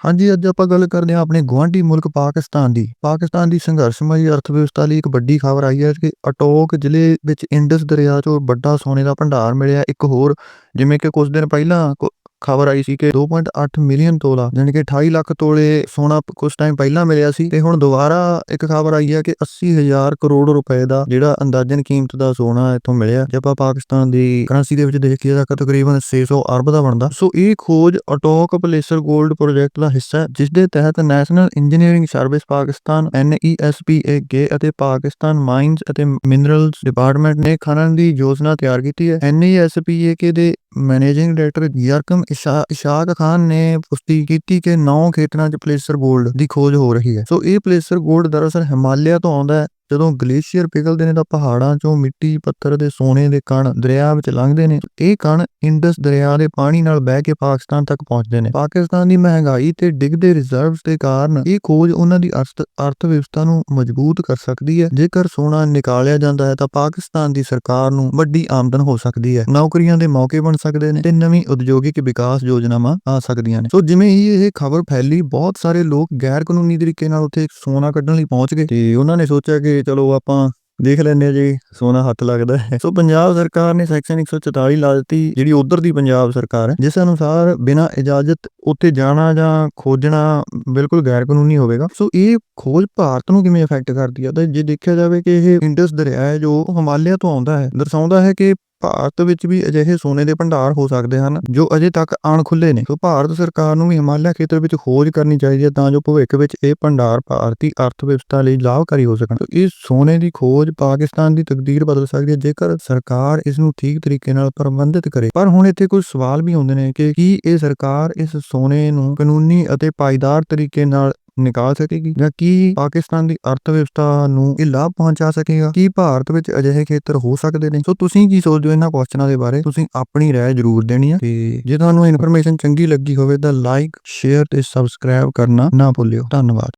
ਹਾਂਜੀ, ਅੱਜ ਆਪਾਂ ਗੱਲ ਕਰਦੇ ਹਾਂ ਆਪਣੇ ਗੁਆਂਢੀ ਮੁਲਕ ਪਾਕਿਸਤਾਨ ਦੀ। ਪਾਕਿਸਤਾਨ ਦੀ ਸੰਘਰਸ਼ਮਈ ਅਰਥ-ਵਿਵਸਥਾ ਲਈ ਇੱਕ ਵੱਡੀ ਖਬਰ ਆਈ ਹੈ ਕਿ ਅਟੋਕ ਜ਼ਿਲ੍ਹੇ ਵਿੱਚ ਇੰਡਸ ਦਰਿਆ 'ਚੋਂ ਵੱਡਾ ਸੋਨੇ ਦਾ ਭੰਡਾਰ ਮਿਲਿਆ। ਇੱਕ ਹੋਰ ਜਿਵੇਂ ਕਿ ਕੁਝ ਦਿਨ ਪਹਿਲਾਂ ਖਬਰ ਆਈ ਸੀ ਕਿ 2.8 ਮਿਲੀਅਨ ਤੋਲਾ ਜਾਣੀ ਕਿ 28 ਲੱਖ ਤੋਲੇ ਸੋਨਾ ਕੁਝ ਟਾਈਮ ਪਹਿਲਾਂ ਮਿਲਿਆ ਸੀ ਤੇ ਹੁਣ ਦੁਬਾਰਾ ਇੱਕ ਖਬਰ ਆਈ ਹੈ ਕਿ 80,000 ਕਰੋੜ ਰੁਪਏ ਦਾ ਜਿਹੜਾ ਅੰਦਾਜ਼ਨ ਕੀਮਤ ਦਾ ਸੋਨਾ ਇੱਥੋਂ ਮਿਲਿਆ। ਜੇ ਆਪਾਂ ਪਾਕਿਸਤਾਨ ਦੀ ਕਰੰਸੀ ਦੇ ਵਿੱਚ ਦੇਖੀਏ ਤਾਂ ਤਕਰੀਬਨ 600 ਅਰਬ ਦਾ ਬਣਦਾ। ਸੋ ਇਹ ਖੋਜ ਅਟੋਕ ਪਲੇਸਰ 골ਡ ਪ੍ਰੋਜੈਕਟ ਦਾ ਹਿੱਸਾ ਹੈ ਜਿਸ ਦੇ ਤਹਿਤ national engineering service Pakistan NESPAK ਅਤੇ ਪਾਕਿਸਤਾਨ ਮਾਈਨਜ਼ ਅਤੇ ਮਿਨਰਲਸ ਡਿਪਾਰਟਮੈਂਟ ਨੇ ਖਨਨ ਦੀ ਯੋਜਨਾ ਤਿਆਰ ਕੀਤੀ ਹੈ। NESPAK ਦੇ ਮੈਨੇਜਿੰਗ ਡਾਇਰੈਕਟਰ ਯਾਰਕਮ ਇਸ਼ਾਕ ਖਾਨ ਨੇ ਪੁਸ਼ਟੀ ਕੀਤੀ ਕਿ 9 ਖੇਤਰਾਂ 'ਚ ਪਲੇਸਰ ਗੋਲਡ ਦੀ ਖੋਜ ਹੋ ਰਹੀ ਹੈ। ਸੋ ਇਹ ਪਲੇਸਰ ਗੋਲਡ ਦਰਅਸਲ ਹਿਮਾਲਿਆ ਤੋਂ ਆਉਂਦਾ ਹੈ। ਜਦੋਂ ਗਲੇਸ਼ੀਅਰ ਪਿਘਲਦੇ ਨੇ ਤਾਂ ਪਹਾੜਾਂ 'ਚੋਂ ਮਿੱਟੀ, ਪੱਥਰ ਦੇ ਸੋਨੇ ਦੇ ਕਣ ਦਰਿਆ ਵਿੱਚ ਲੰਘਦੇ ਨੇ। ਇਹ ਕਣ ਇੰਡਸ ਦਰਿਆ ਦੇ ਪਾਣੀ ਨਾਲ ਬਹਿ ਕੇ ਪਾਕਿਸਤਾਨ ਤੱਕ ਪਹੁੰਚਦੇ ਨੇ। ਪਾਕਿਸਤਾਨ ਦੀ ਮਹਿੰਗਾਈ ਤੇ ਡਿੱਗਦੇ ਰਿਜ਼ਰਵਸ ਦੇ ਕਾਰਨ ਇਹ ਖੋਜ ਉਹਨਾਂ ਦੀ ਅਰਥ ਵਿਵਸਥਾ ਨੂੰ ਮਜ਼ਬੂਤ ਕਰ ਸਕਦੀ ਹੈ। ਜੇਕਰ ਸੋਨਾ ਨਿਕਾਲਿਆ ਜਾਂਦਾ ਹੈ ਤਾਂ ਪਾਕਿਸਤਾਨ ਦੀ ਸਰਕਾਰ ਨੂੰ ਵੱਡੀ ਆਮਦਨ ਹੋ ਸਕਦੀ ਹੈ। ਨੌਕਰੀਆਂ ਦੇ ਮੌਕੇ ਬਣ ਸਕਦੇ ਨੇ ਤੇ ਨਵੀਂ ਉਦਯੋਗਿਕ ਵਿਕਾਸ ਯੋਜਨਾਵਾਂ ਆ ਸਕਦੀਆਂ ਨੇ। ਸੋ ਜਿਵੇਂ ਹੀ ਇਹ ਖਬਰ ਫੈਲੀ, ਬਹੁਤ ਸਾਰੇ ਲੋਕ ਗੈਰ ਕਾਨੂੰਨੀ ਤਰੀਕੇ ਨਾਲ ਉੱਥੇ ਸੋਨਾ ਕੱਢਣ ਲਈ ਪਹੁੰਚ ਗਏ ਤੇ ਉਹਨਾਂ ਨੇ ਸੋਚਿਆ ਕਿ ਚਲੋ ਆਪਾਂ ਦੇਖ ਲੈਂਦੇ ਹਾਂ ਜੀ ਸੋਨਾ ਹੱਥ ਲੱਗਦਾ ਹੈ। ਸੋ ਪੰਜਾਬ ਸਰਕਾਰ ਨੇ ਸੈਕਸ਼ਨ 144 ਲਾ ਦਿੱਤੀ, ਜਿਹੜੀ ਉਧਰ ਦੀ ਪੰਜਾਬ ਸਰਕਾਰ ਹੈ, ਜਿਸ ਅਨੁਸਾਰ ਬਿਨਾਂ ਇਜਾਜ਼ਤ ਉੱਥੇ ਜਾਣਾ ਜਾਂ ਖੋਜਣਾ ਬਿਲਕੁਲ ਗੈਰ ਕਾਨੂੰਨੀ ਹੋਵੇਗਾ। ਸੋ ਇਹ ਖੋਜ ਭਾਰਤ ਨੂੰ ਕਿਵੇਂ ਅਫੈਕਟ ਕਰਦੀ ਹੈ ਤਾਂ ਜੇ ਦੇਖਿਆ ਜਾਵੇ ਕਿ ਇਹ ਇੰਡਸ ਦਰਿਆ ਹੈ ਜੋ ਹਿਮਾਲਿਆ ਤੋਂ ਆਉਂਦਾ ਹੈ, ਦਰਸਾਉਂਦਾ ਹੈ ਕਿ ਭਾਰਤ ਵਿੱਚ ਵੀ ਅਜਿਹੇ ਸੋਨੇ ਦੇ ਭੰਡਾਰ ਹੋ ਸਕਦੇ ਹਨ, ਜੋ ਅਜੇ ਤੱਕ ਅਣਖੁੱਲੇ ਨੇ। ਸੋ ਭਾਰਤ ਸਰਕਾਰ ਨੂੰ ਵੀ ਹਿਮਾਲਿਆ ਖੇਤਰ ਵਿੱਚ ਖੋਜ ਕਰਨੀ ਚਾਹੀਦੀ ਹੈ ਤਾਂ ਜੋ ਭਵਿੱਖ ਵਿੱਚ ਇਹ ਭੰਡਾਰ ਭਾਰਤੀ ਅਰਥ-ਵਿਵਸਥਾ ਲਈ ਲਾਭਕਾਰੀ ਹੋ ਸਕਣ। ਇਸ ਸੋਨੇ ਦੀ ਖੋਜ ਪਾਕਿਸਤਾਨ ਦੀ ਤਕਦੀਰ ਬਦਲ ਸਕਦੀ ਹੈ, ਜੇਕਰ ਸਰਕਾਰ ਇਸ ਨੂੰ ਠੀਕ ਤਰੀਕੇ ਨਾਲ ਪ੍ਰਬੰਧਿਤ ਕਰੇ। ਪਰ ਹੁਣ ਇੱਥੇ ਕੁਝ ਸਵਾਲ ਵੀ ਹੁੰਦੇ ਨੇ ਕਿ ਕੀ ਇਹ ਸਰਕਾਰ ਇਸ ਸੋਨੇ ਨੂੰ ਕਾਨੂੰਨੀ ਅਤੇ ਪਾਈਦਾਰ ਤਰੀਕੇ ਨਾਲ ਨਿਕਾਲ ਸਕੇਗੀ ਜਾਂ ਕੀ ਪਾਕਿਸਤਾਨ ਦੀ ਅਰਥ-ਵਿਵਸਥਾ ਨੂੰ ਇਹ ਲਾਭ ਪਹੁੰਚਾ ਸਕੇਗਾ। ਕੀ ਭਾਰਤ ਵਿੱਚ ਅਜਿਹੇ ਖੇਤਰ ਹੋ ਸਕਦੇ ਨੇ। ਸੋ ਤੁਸੀਂ ਕੀ ਸੋਚਦੇ ਹੋ ਇਹਨਾਂ ਕੁਐਸਚਨਾਂ ਦੇ ਬਾਰੇ ਤੁਸੀਂ ਆਪਣੀ ਰਾਏ ਜ਼ਰੂਰ ਦੇਣੀ ਹੈ ਤੇ ਜੇ ਤੁਹਾਨੂੰ ਇਨਫੋਰਮੇਸ਼ਨ ਚੰਗੀ ਲੱਗੀ ਹੋਵੇ ਤਾਂ ਲਾਈਕ ਸ਼ੇਅਰ ਤੇ ਸਬਸਕ੍ਰਾਈਬ ਕਰਨਾ ਨਾ ਭੁੱਲਿਓ ਧੰਨਵਾਦ।